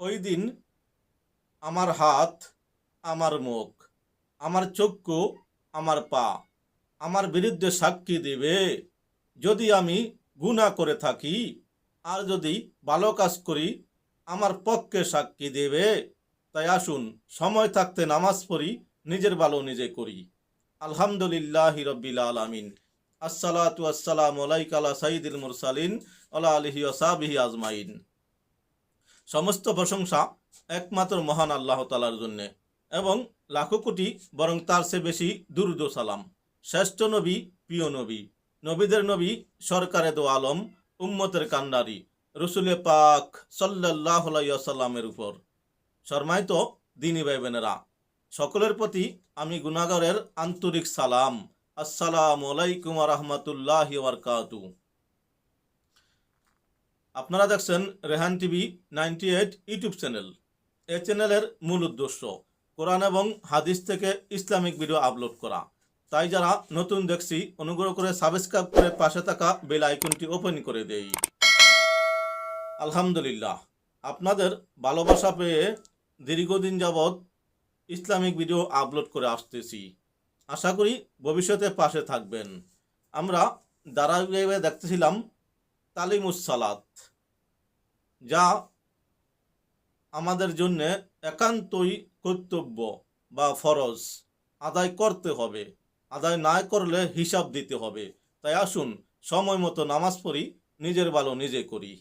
ওই দিন আমার হাত, আমার মুখ, আমার চক্ষু, আমার পা, আমার বিরুদ্ধে সাক্ষী দেবে। যদি আমি গুণা করে থাকি, আর যদি ভালো কাজ করি, আমার পক্ষে সাক্ষী দেবে। তাই আসুন, সময় থাকতে নামাজ পড়ি, নিজের ভালো নিজে করি। আলহামদুলিল্লাহ রব্বিল আলামিন। আসসালাতু আসসালামু আলাইকা আলা সাইয়্যিদিল মুরসালিন আলা আলিহি ওয়াসাবিহি আজমাইন। সমস্ত প্রশংসা একমাত্র মহান আল্লাহ তালার জন্যে। এবং লাখো কোটি বরং তার চেয়ে বেশি দুরুদ সালাম। শ্রেষ্ঠ নবী, প্রিয় নবী। নবীদের নবী সরকারে দো আলম, উম্মতের কান্ডারি, রসুলে পাক সাল্লাহ সাল্লামের উপর। শর্মায়িত দিনী ভাই বোনেরা সকলের প্রতি আমি গুনাগরের আন্তরিক সালাম। আসসালামু আলাইকুম রহমতুল্লাহ বারকাতু আপনারা দেখছেন Rehan TV ninety eight YouTube channel. এ চ্যানেলের মূল উদ্দেশ্য, কোরআন এবং হাদিস থেকে ইসলামিক ভিডিও আপলোড করা। তাই যারা নতুন দেখছি, অনুগ্রহ করে সাবস্ক্রাইব করে পাশে থাকা বেল আইকনটি ওপেন করে দেই। আলহামদুলিল্লাহ, আপনাদের ভালোবাসা পেয়ে দীর্ঘদিন যাবৎ ইসলামিক ভিডিও আপলোড করে আসতেছি। আশা করি ভবিষ্যতে পাশে থাকবেন। আমরা ধারাবাহিকভাবে দেখতেছিলাম তালিমুস সালাত। যা আমাদের জন্য একান্তই কর্তব্য বা ফরজ। আদায় করতে হবে। আদায় না করলে হিসাব দিতে হবে। তাই আসুন, সময় মতো নামাজ পড়ি, নিজের ভালো নিজে করি।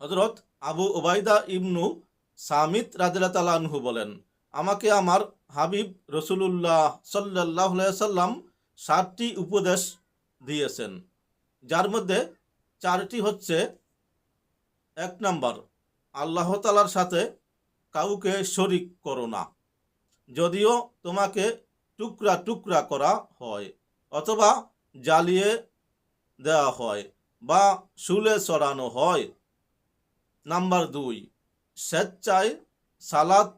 হজরত আবু ওবায়দা ইবনু সামিত রাদিল্লা তালানহু বলেন, আমাকে আমার হাবিব রসুলুল্লাহ সাল্লাহ সাল্লাম ষাটটি উপদেশ দিয়েছেন। যার মধ্যে চারটি হচ্ছে এক নাম্বার, আল্লাহ তালার সাথে কাউকে শরিক করো না। যদিও তোমাকে টুকরা টুকরা করা হয় অথবা জ্বালিয়ে দেওয়া হয় বা শুলে চড়ানো হয়। নাম্বার দুই, স্বেচ্ছায় সালাত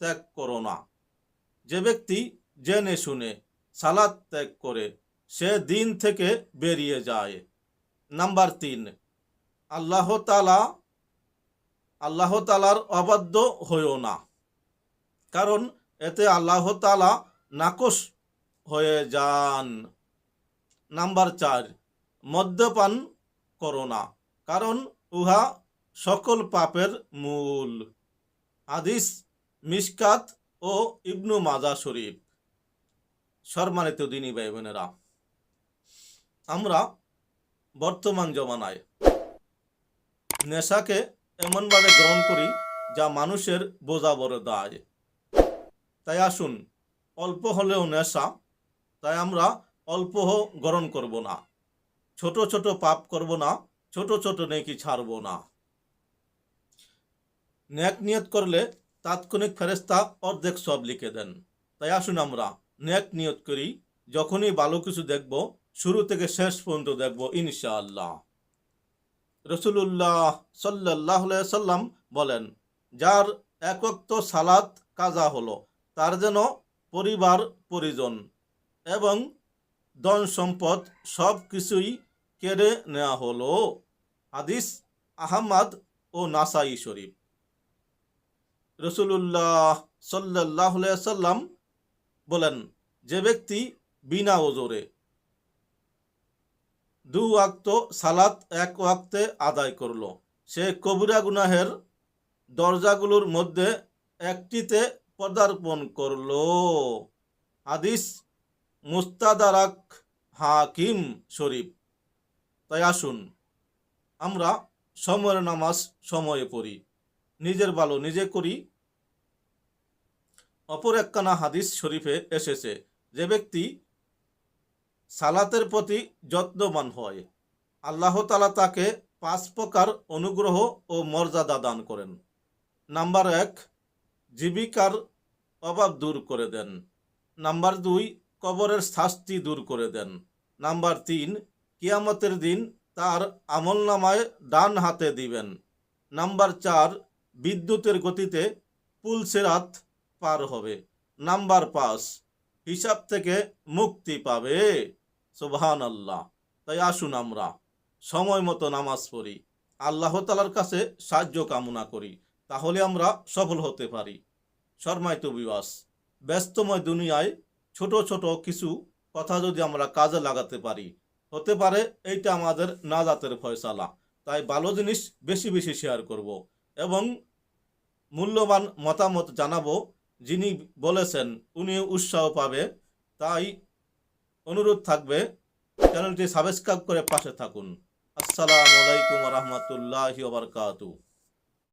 ত্যাগ করো না। যে ব্যক্তি জেনে শুনে সালাত ত্যাগ করে, সে দিন থেকে বেরিয়ে যায়। নাম্বার তিন, আল্লাহ তালা আল্লাহ তালার অবাধ্য হইও না। কারণ এতে আল্লাহ তালা নাকশ হয়ে যান। নাম্বার চার, মদ্যপান করো না, কারণ উহা সকল পাপের মূল। আদিস মিসকাত ও ইবনু মাজা শরীফ। সম্মানিত দিনী ভাই বোনেরা আমরা বর্তমান জমানায় নেশাকে এমনভাবে গ্রহণ করি যা মানুষের বোঝা বড় দায়। তাই আসুন, অল্প হলেও নেশা, তাই আমরা অল্প গ্রহণ করব না। ছোট ছোট পাপ করব না, ছোট ছোট নেকি ছাড়ব না। ন্যাক নিয়ত করলে তাৎক্ষণিক ফেরেস্তা অর্ধেক সব লিখে দেন। তাই আসুন আমরা ন্যাক নিয়ত করি, যখনই ভালো কিছু দেখব, শুরু থেকে শেষ পর্যন্ত দেখব, ইনশাআল্লাহ। রসুল্লাহ সাল্লাহ সাল্লাম বলেন, যার একক্ত সালাত কাজা হলো, তার যেন পরিবার পরিজন এবং ধন সম্পদ সব কিছুই কেড়ে নেওয়া হলো। হাদিস আহমদ ও নাসাই শরীফ। রসুল্লাহ সাল্লাহ সাল্লাম বলেন, যে ব্যক্তি বিনা ওজোরে দু ওয়াক্ত সালাত এক ওয়াক্তে আদায় করল। সে কবিরা গুনাহের দরজাগুলোর মধ্যে একটিতে পদার্পণ করল। আদিস মুস্তাদারাক হাকিম শরীফ। তাই আসুন, আমরা সময়ের নামাজ সময়ে পড়ি, নিজের ভালো নিজে করি। অপর একখানা হাদিস শরীফে এসেছে, যে ব্যক্তি সালাতের প্রতি যত্নবান হয়। আল্লাহ তালা তাকে পাঁচ প্রকার অনুগ্রহ ও মর্যাদা দান করেন। নাম্বার এক, জীবিকার অভাব দূর করে দেন। নাম্বার দুই, কবরের শাস্তি দূর করে দেন। নাম্বার তিন, কিয়ামতের দিন তার আমল নামায় ডান হাতে দিবেন। নাম্বার চার, বিদ্যুতের গতিতে পুলসেরাত পার হবে। নাম্বার পাঁচ, হিসাব থেকে মুক্তি পাবে। সুবহান আল্লাহ তাই আসুন আমরা সময় মতো নামাজ পড়ি, আল্লাহ তালার কাছে সাহায্য কামনা করি, তাহলে আমরা সফল হতে পারি। শর্মায়িত বিবাস, ব্যস্তময় দুনিয়ায় ছোট ছোট কিছু কথা যদি আমরা কাজে লাগাতে পারি, হতে পারে এইটা আমাদের নাজাতের ফয়সালা। তাই ভালো জিনিস বেশি বেশি শেয়ার করব এবং মূল্যবান মতামত জানাব। যিনি বলেছেন উনি উৎসাহ পাবে, তাই অনুরোধ থাকবে চ্যানেলটি সাবস্ক্রাইব করে পাশে থাকুন। আসসালামু আলাইকুম রহমতুল্লাহ বারকাতু